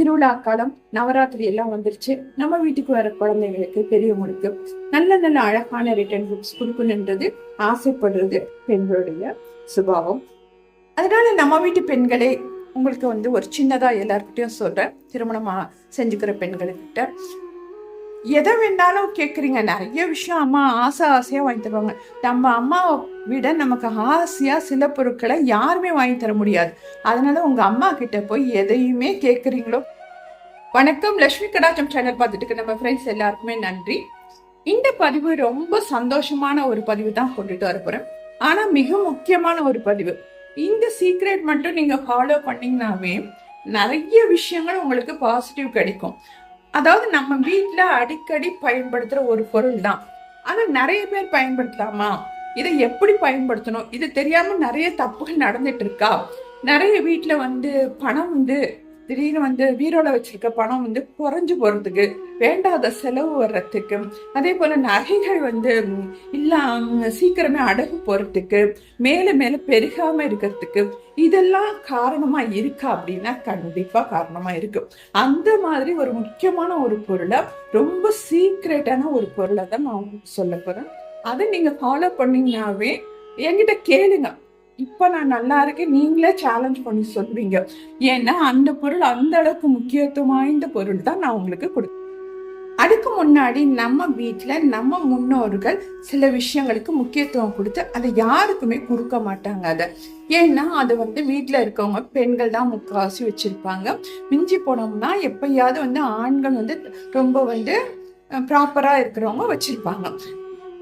திருவிழா காலம் நவராத்திரி எல்லாம் வந்துருச்சு. நம்ம வீட்டுக்கு வர குழந்தைங்களுக்கு பெரியவங்களுக்கு நல்ல நல்ல அழகான ரிட்டர்ன் புக்ஸ் கொடுக்கணுன்றது ஆசைப்படுறது பெண்களுடைய சுபாவம். அதனால நம்ம வீட்டு பெண்களே உங்களுக்கு வந்து ஒரு சின்னதா எல்லாருக்கிட்டையும் சொல்றேன். திருமணமா செஞ்சுக்கிற பெண்கள்கிட்ட. எதை வேணாலும் கேட்குறீங்க நிறைய விஷயம் அம்மா ஆசை ஆசையாக வாங்கி தருவாங்க. நம்ம அம்மாவை விட நமக்கு ஆசையாக சில பொருட்களை யாருமே வாங்கி தர முடியாது. அதனால உங்கள் அம்மா கிட்ட போய் எதையுமே கேட்குறீங்களோ வணக்கம். லட்சுமி கடாச்சம் சேனல் பார்த்துட்டு இருக்க நம்ம ஃப்ரெண்ட்ஸ் எல்லாருக்குமே நன்றி. இந்த பதிவு ரொம்ப சந்தோஷமான ஒரு பதிவு தான் கொண்டுட்டு வர போகிறேன் ஆனால் மிக முக்கியமான ஒரு பதிவு. இந்த சீக்ரெட் மட்டும் நீங்கள் ஃபாலோ பண்ணிங்கனாவே நிறைய விஷயங்கள் உங்களுக்கு பாசிட்டிவ் கிடைக்கும். அதாவது நம்ம வீட்டில் அடிக்கடி பயன்படுத்துகிற ஒரு பொருள் தான் ஆனால் நிறைய பேர் பயன்படுத்தலாமா? இதை எப்படி பயன்படுத்தணும்? இது தெரியாமல் நிறைய தப்புகள் நடந்துட்டு இருக்கா? நிறைய வீட்டில் வந்து பணம் வந்து திடீர்னு வந்து வீரோல வச்சிருக்க பணம் வந்து குறைஞ்சு போறதுக்கு வேண்டாத செலவு வர்றதுக்கு அதே போல நகைகள் வந்து ம், சீக்கிரமே அடகு போறதுக்கு மேல மேல பெருகாம இருக்கிறதுக்கு இதெல்லாம் காரணமா இருக்கா அப்படின்னா கண்டிப்பா காரணமா இருக்கு. அந்த மாதிரி ஒரு முக்கியமான ஒரு பொருளை ரொம்ப சீக்ரெட்டான ஒரு பொருளை தான் நான் சொல்ல போறேன். அதை நீங்க ஃபாலோ பண்ணீங்கன்னாவே என்கிட்ட கேளுங்க. இப்போ நான் நல்லா இருக்கேன். நீங்களே சேலஞ்ச் பண்ணி சொல்வீங்க ஏன்னா அந்த பொருள் அந்த அளவுக்கு முக்கியத்துவம் வாய்ந்த பொருள் தான் நான் உங்களுக்கு கொடுத்தேன். அதுக்கு முன்னாடி நம்ம வீட்டில் நம்ம முன்னோர்கள் சில விஷயங்களுக்கு முக்கியத்துவம் கொடுத்து அதை யாருக்குமே கொடுக்க மாட்டாங்க அதை. ஏன்னா அது வந்து வீட்டில் இருக்கவங்க பெண்கள் தான் முக்கால்வாசி வச்சுருப்பாங்க. மிஞ்சி போனோம்னா எப்பயாவது வந்து ஆண்கள் வந்து ரொம்ப வந்து ப்ராப்பராக இருக்கிறவங்க வச்சுருப்பாங்க.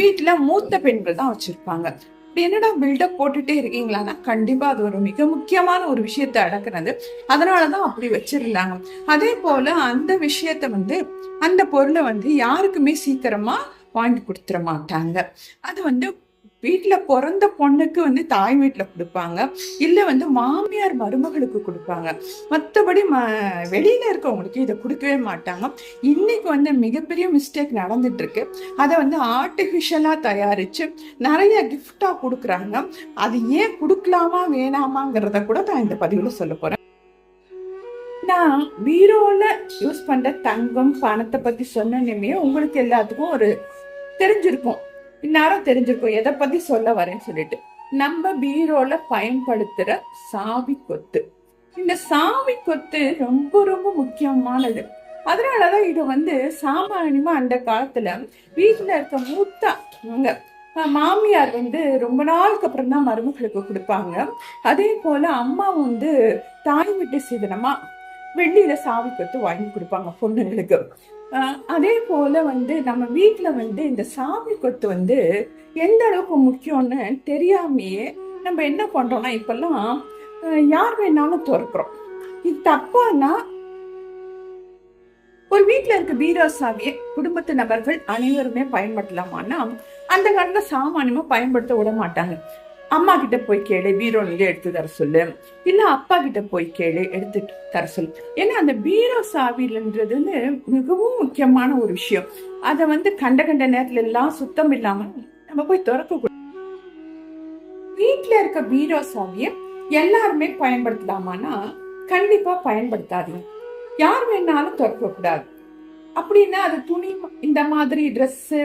வீட்டில் மூத்த பெண்கள் தான் வச்சுருப்பாங்க. என்னடா பில்டப் போட்டுட்டே இருக்கீங்களான்னா கண்டிப்பா அது ஒரு மிக முக்கியமான ஒரு விஷயத்தை அதனால அதனாலதான் அப்படி வச்சிருந்தாங்க. அதே போல அந்த விஷயத்த வந்து அந்த பொருளை வந்து யாருக்குமே சீக்கிரமா வாங்கி கொடுத்துட மாட்டாங்க. அது வந்து வீட்டில் பிறந்த பொண்ணுக்கு வந்து தாய் வீட்டில் கொடுப்பாங்க. இல்லை வந்து மாமியார் மருமகளுக்கு கொடுப்பாங்க. மற்றபடி ம வெளியில் இருக்கவங்களுக்கு இதை கொடுக்கவே மாட்டாங்க. இன்னைக்கு வந்து மிகப்பெரிய மிஸ்டேக் நடந்துட்டுருக்கு. அதை வந்து ஆர்டிஃபிஷியலாக தயாரித்து நிறைய கிஃப்டாக கொடுக்குறாங்க. அது ஏன் கொடுக்கலாமா வேணாமாங்கிறத கூட நான் இந்த பதிவில் சொல்ல போகிறேன் நான் பீரோவில் யூஸ் பண்ணுற தங்கம் பணத்தை பற்றி சொன்னேனே உங்களுக்கு எல்லாத்துக்கும் ஒரு தெரிஞ்சிருக்கும். இந்நேரம் தெரிஞ்சிருக்கும். எதை பத்தி சொல்ல வரேன்னு சொல்லிட்டு. நம்ம பீரோல பயன்படுத்துற சாவி கொத்து. இந்த சாவி கொத்து ரொம்ப ரொம்ப முக்கியமானது. அதனாலதான் இது வந்து சாமானியமா அந்த காலத்துல வீட்டுல இருக்க மூத்த அவங்க, மாமியார் வந்து ரொம்ப நாளுக்கு அப்புறம் தான் மருமகளுக்கு கொடுப்பாங்க. அதே போல அம்மா வந்து தாய் வீட்டு சீதனமா வெள்ளியில சாவி கொத்து வாங்கி கொடுப்பாங்க பொண்ணுங்களுக்கு. அதே போல வந்து நம்ம வீட்டில் வந்து இந்த சாமி கொத்து வந்து எந்த அளவுக்கு முக்கியம்னு தெரியாமையே நம்ம என்ன பண்றோம்னா இப்பெல்லாம் யார் வேணாலும் திறக்கிறோம். இது தப்பானா? ஒரு வீட்டில் இருக்க பீரோ சாவியை குடும்பத்து நபர்கள் அனைவருமே பயன்படுத்தலாமான்னா அந்த காலத்தில் சாமானியமாக பயன்படுத்த விட மாட்டாங்க. அம்மா கிட்ட போய் கேளு பீரோ நீங்க எடுத்து தர சொல்லு. இல்ல அப்பா கிட்ட போய் கேளு எடுத்து தர சொல்லு. ஏன்னா அந்த பீரோ சாவிலன்றது வந்து மிகவும் முக்கியமான ஒரு விஷயம். அதை வந்து கண்ட கண்ட நேரத்துல எல்லாம் சுத்தம் இல்லாம நம்ம போய் திறக்க வீட்டுல இருக்க பீரோ சாவியை எல்லாருமே பயன்படுத்தலாமான்னா கண்டிப்பா பயன்படுத்தாதீங்க. யார் வேணாலும் திறக்க கூடாது. அப்படின்னா அது துணி இந்த மாதிரி ட்ரெஸ்ஸு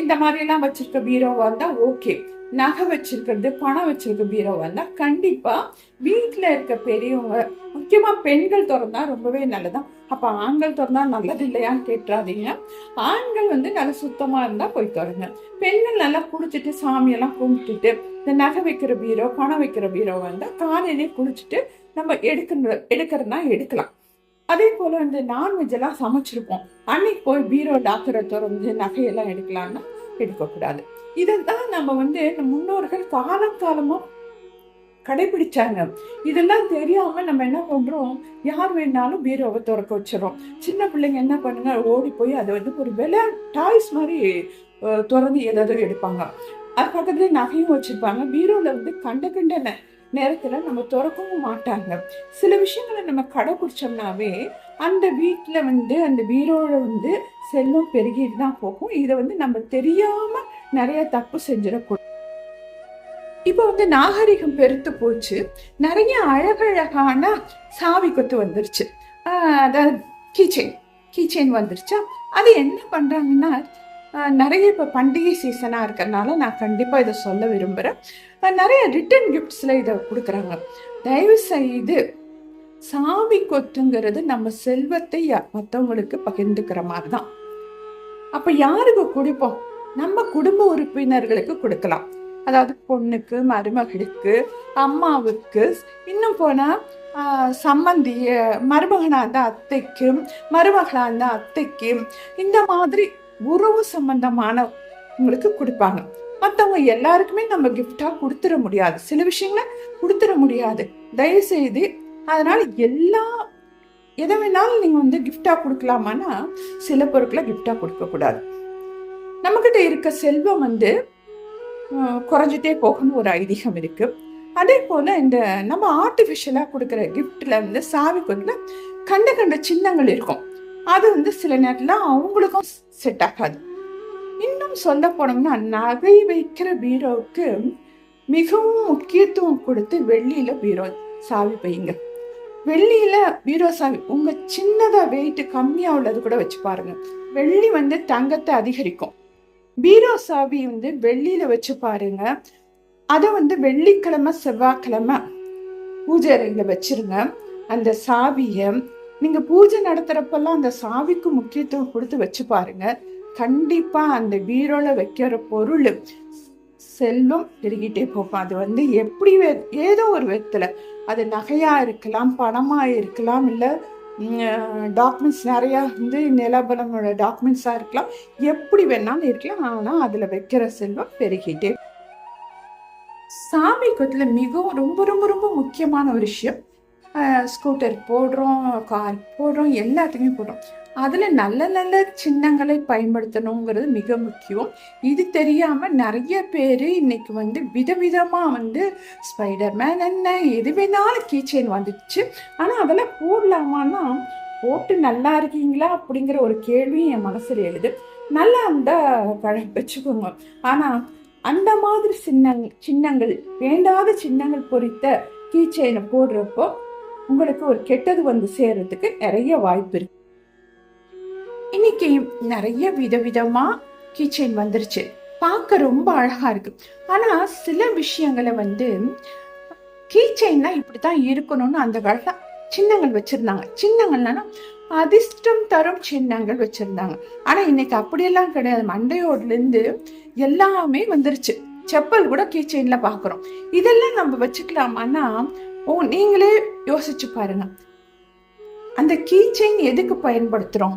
இந்த மாதிரி எல்லாம் வச்சிருக்க பீரோவா இருந்தா ஓகே நகை வச்சிருக்கிறது பணம் வச்சிருக்க பீரோவா இருந்தா கண்டிப்பாக வீட்டில் இருக்க பெரியவங்க முக்கியமாக பெண்கள் திறந்தா ரொம்பவே நல்லதான் அப்போ ஆண்கள் திறந்தா நல்லது இல்லையான்னு கேட்டுறாதீங்க. ஆண்கள் வந்து நல்லா சுத்தமாக இருந்தால் போய் திறங்க பெண்கள் நல்லா குளிச்சுட்டு சாமியெல்லாம் கும்பிட்டுட்டு இந்த நகை வைக்கிற பீரோ பணம் வைக்கிற பீரோ வந்தால் காலையிலே குளிச்சுட்டு நம்ம எடுக்கிற எடுக்கிறதுனா எடுக்கலாம். அதே போல் வந்து நான்வெஜ் எல்லாம் சமைச்சிருப்போம். அன்னைக்கு போய் பீரோ டாக்டரை திறந்து நகையெல்லாம் எடுக்கலான்னா எடுக்கக்கூடாது. இதைத்தான் நம்ம வந்து முன்னோர்கள் காலம் காலமாக கடைபிடிச்சாங்க. இதெல்லாம் தெரியாமல் நம்ம என்ன பண்ணுறோம் யார் வேணாலும் பீரோவை திறக்க வச்சிடறோம். சின்ன பிள்ளைங்க என்ன பண்ணுங்க? ஓடி போய் அதை வந்து ஒரு விளையா டாய்ஸ் மாதிரி திறந்து ஏதாவது எடுப்பாங்க. அது பக்கத்துலேயே நகையும் வச்சுருப்பாங்க. பீரோவில் வந்து கண்ட கண்ட நேரத்துல நம்ம திறக்கவும் மாட்டாங்க. சில விஷயங்களை நம்ம கடைபிடிச்சோம்னாவே அந்த வீட்டுல வந்து அந்த பீரோவில் வந்து செல்வம் பெருகிட்டு தான் போகும். இதை வந்து நம்ம தெரியாம நிறைய தப்பு செஞ்சிடக்கூடாது. இப்போ வந்து நாகரிகம் பெருத்து போச்சு. நிறைய அழகழகான சாவி கொத்து வந்துருச்சு. அதாவது கீச்செயின் கீச்செயின் வந்துருச்சா? அது என்ன பண்ணுறாங்கன்னா நிறைய இப்போ பண்டிகை சீசனாக இருக்கிறனால நான் கண்டிப்பாக இதை சொல்ல விரும்புகிறேன் நிறைய ரிட்டன் கிஃப்ட்ஸில் இதை கொடுக்குறாங்க. தயவு செய்து சாமி கொத்துங்கிறது நம்ம செல்வத்தை மற்றவங்களுக்கு பகிர்ந்துக்கிற மாதிரி தான். அப்போ யாருக்கு கொடுப்போம்? நம்ம குடும்ப உறுப்பினர்களுக்கு கொடுக்கலாம். அதாவது பொண்ணுக்கு மருமகளுக்கு அம்மாவுக்கு. இன்னும் போனால் ஆஹ், சம்மந்தி இருந்தால் அத்தைக்கும் அத்தைக்கு இருந்தால் அத்தைக்கும் அத்தைக்கு. இந்த மாதிரி உறவு சம்பந்தமான உங்களுக்கு கொடுப்பாங்க. மற்றவங்க எல்லாருக்குமே நம்ம கிஃப்டா கொடுத்துட முடியாது. சில விஷயங்களை கொடுத்துட முடியாது. தயவு செய்து அதனால எல்லா எதை வேணாலும் நீங்கள் வந்து கிஃப்டாக கொடுக்கலாமான்னா சில பொருட்களை கிஃப்டாக கொடுக்கக்கூடாது. நம்மக்கிட்ட இருக்க செல்வம் வந்து குறைஞ்சிட்டே போகணும்னு ஒரு ஐதீகம் இருக்குது அதே போல் இந்த நம்ம ஆர்டிஃபிஷியலாக கொடுக்குற கிஃப்டில் வந்து சாவி கொத்துல கண்ட கண்ட சின்னங்கள் இருக்கும். அது வந்து சில நேரத்தில் அவங்களுக்கும் செட் ஆகாது. இன்னும் சொல்ல போனோம்னா நகை வைக்கிற பீரோவுக்கு மிகவும் முக்கியத்துவம் கொடுத்து வெள்ளியில் பீரோ சாவி பையுங்க வெள்ளியில் பீரோ சாவி உங்கள் சின்னதாக வெயிட் கம்மியாக உள்ளது கூட வச்சு பாருங்க. வெள்ளி வந்து தங்கத்தை அதிகரிக்கும். பீரோ சாவி வந்து வெள்ளியில் வச்சு பாருங்க. அதை வந்து வெள்ளிக்கிழமை செவ்வாய்க்கிழமை பூஜை அறையில் வச்சுருங்க. அந்த சாவியை நீங்க பூஜை நடத்துறப்பெல்லாம் அந்த சாவிக்கு முக்கியத்துவம் கொடுத்து வச்சு பாருங்க. கண்டிப்பா அந்த பீரோல வைக்கிற பொருள் செல்வம் பெருகிட்டே போகும். அது வந்து எப்படி வே- ஏதோ ஒரு விதத்துல. அது நகையா இருக்கலாம் பணமா இருக்கலாம் இல்ல டாக்குமெண்ட்ஸ் நிறைய வந்து நிலபலமோட டாக்குமெண்ட்ஸா இருக்கலாம். எப்படி வேணாலும் இருக்கலாம் ஆனா அதுல வைக்கிற செல்வம் பெருகிட்டே. சாமி கொத்துல மிகவும் ரொம்ப ரொம்ப ரொம்ப முக்கியமான ஒரு விஷயம். ஸ்கூட்டர் போடுறோம் கார் போடுறோம் எல்லாத்துக்குமே போடுறோம். அதில் நல்ல நல்ல சின்னங்களை பயன்படுத்தணுங்கிறது மிக முக்கியம். இது தெரியாமல் நிறைய பேர் இன்னைக்கு வந்து விதவிதமாக வந்து ஸ்பைடர்மேன் என்ன எது வேணாலும் கீச்செயின் வந்துடுச்சு. ஆனால் அதெல்லாம் போடலாமான்னா போட்டு நல்லா இருக்கீங்களா? அப்படிங்கிற ஒரு கேள்வி என் மனசில் எழுது. நல்லா அந்த பழ- வச்சுக்கோங்க. ஆனால் அந்த மாதிரி சின்னங் சின்னங்கள் வேண்டாத சின்னங்கள் பொறித்த கீச்செயினை போடுறப்போ உங்களுக்கு ஒரு கெட்டது வந்து சேர்றதுக்கு நிறைய வாய்ப்பு இருக்கு. இன்னைக்கு நிறைய விதவிதமா கீச்செயின் வந்துருச்சு. பார்க்க ரொம்ப அழகா இருக்கு. ஆனா சில விஷயங்களை வந்து கீச்சைன்னா இப்படித்தான் இருக்கணும்னு அந்த காலத்துல சின்னங்கள் வச்சிருந்தாங்க. சின்னங்கள்னா அதிர்ஷ்டம் தரும் சின்னங்கள் வச்சிருந்தாங்க. ஆனா இன்னைக்கு அப்படியெல்லாம் கிடையாது. மண்டையோடுல இருந்து எல்லாமே வந்துருச்சு. செப்பல் கூட கீச்செயின்ல பாக்குறோம் இதெல்லாம் நம்ம வச்சுக்கலாமான்னா ஓ நீங்களே யோசிச்சு பாருங்க. அந்த கீச்செயின் எதுக்கு பயன்படுத்துகிறோம்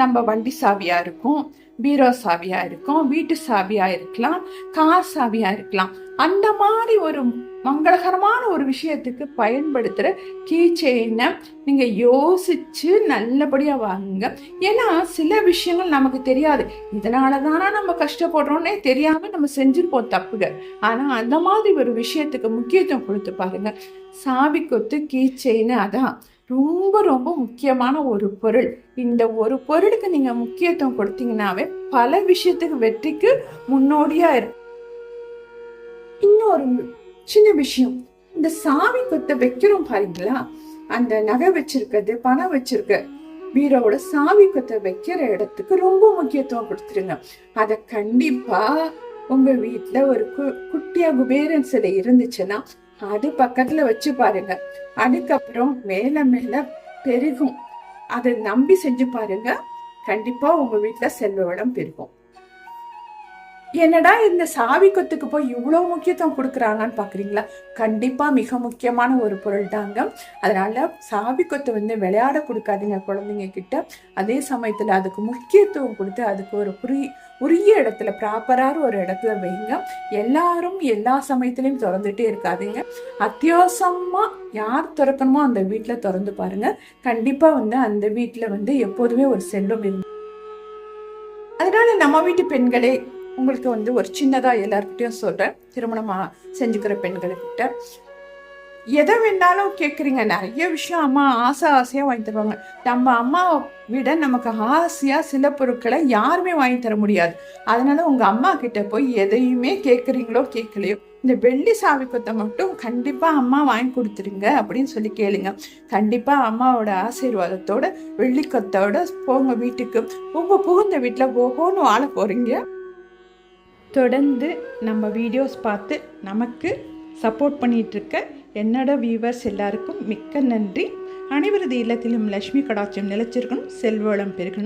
நம்ம வண்டி சாவியாக இருக்கும் பீரோ சாவியாக இருக்கும் வீட்டு சாவியாக இருக்கலாம் கார் சாவியாக இருக்கலாம். அந்த மாதிரி ஒரு மங்களகரமான ஒரு விஷயத்துக்கு பயன்படுத்துற கீச்செயினை நீங்கள் யோசித்து நல்லபடியாக வாங்குங்க. ஏன்னா சில விஷயங்கள் நமக்கு தெரியாது. இதனால தானே நம்ம கஷ்டப்படுறோன்னே தெரியாமல் நம்ம செஞ்சுருப்போம் தப்புகள். ஆனால் அந்த மாதிரி ஒரு விஷயத்துக்கு முக்கியத்துவம் கொடுத்து பாருங்கள் சாவி கொத்து கீச்செயின் அதான் ரொம்ப ரொம்ப முக்கியமான ஒரு பொருள். இந்த ஒரு பொருளுக்கு நீங்கள் முக்கியத்துவம் கொடுத்தீங்கன்னாவே பல விஷயத்துக்கு வெற்றிக்கு முன்னோடியாக இருக்கும் இன்னொரு சின்ன விஷயம். இந்த சாவி கொத்த வைக்கிறோம் பாருங்களா? அந்த நகை வச்சிருக்கிறது பணம் வச்சிருக்க பீரோவோட சாவி கொத்த வைக்கிற இடத்துக்கு ரொம்ப முக்கியத்துவம் கொடுத்துருங்க. அத கண்டிப்பா உங்க வீட்டுல ஒரு கு- குட்டியா குபேரன் சிலை இருந்துச்சுன்னா அது பக்கத்துல வச்சு பாருங்க. அதுக்கப்புறம் மேல மேல பெருகும். அதை நம்பி செஞ்சு பாருங்க. கண்டிப்பா உங்க வீட்டுல செல்வ வளம் பெருகும். என்னடா இந்த சாவி கொத்துக்கு போய் இவ்வளோ முக்கியத்துவம் கொடுக்குறாங்கன்னு பார்க்குறீங்களா கண்டிப்பாக மிக முக்கியமான ஒரு பொருள் தாங்க. அதனால் சாவி கொத்து வந்து விளையாட கொடுக்காதீங்க குழந்தைங்க கிட்ட. அதே சமயத்தில் அதுக்கு முக்கியத்துவம் கொடுத்து அதுக்கு ஒரு புரி உரிய இடத்துல ப்ராப்பரான ஒரு இடத்துல வைங்க. எல்லாரும் எல்லா சமயத்துலையும் திறந்துட்டே இருக்காதீங்க. அத்தியாவசமாக யார் திறக்கணுமோ அந்த வீட்டில் திறந்து பாருங்கள் கண்டிப்பாக வந்து அந்த வீட்டில் வந்து எப்போதுமே ஒரு செல்வம் இருக்கு அதனால நம்ம வீட்டு பெண்களே உங்களுக்கு வந்து ஒரு சின்னதாக எல்லாருக்கிட்டையும் சொல்கிறேன் திருமணமாக செஞ்சுக்கிற பெண்களுக்கிட்ட எதை வேணாலும் கேட்குறீங்க நிறைய விஷயம் அம்மா ஆசை ஆசையாக வாங்கி தருவாங்க. நம்ம அம்மாவை விட நமக்கு ஆசையாக சில பொருட்களை யாருமே வாங்கி தர முடியாது. அதனால உங்கள் அம்மா கிட்ட போய் எதையுமே கேட்குறீங்களோ கேட்கலையோ இந்த வெள்ளி சாவி கொத்தை மட்டும் கண்டிப்பாக அம்மா வாங்கி கொடுத்துருங்க அப்படின்னு சொல்லி கேளுங்க. கண்டிப்பாக அம்மாவோட ஆசீர்வாதத்தோட வெள்ளி கொத்தோட போங்க வீட்டுக்கு. உங்கள் புகுந்த வீட்டில் போகணும்னு வாழ போகிறீங்க தொடர்ந்து நம்ம வீடியோஸ் பார்த்து நமக்கு சப்போர்ட் பண்ணிகிட்ருக்க என்னோட வியூவர்ஸ் எல்லாருக்கும் மிக்க நன்றி. அனைவரது இல்லத்திலும் லக்ஷ்மி கடாட்சியம் நிலச்சிருக்கணும் செல்வளம் பெருகணும்.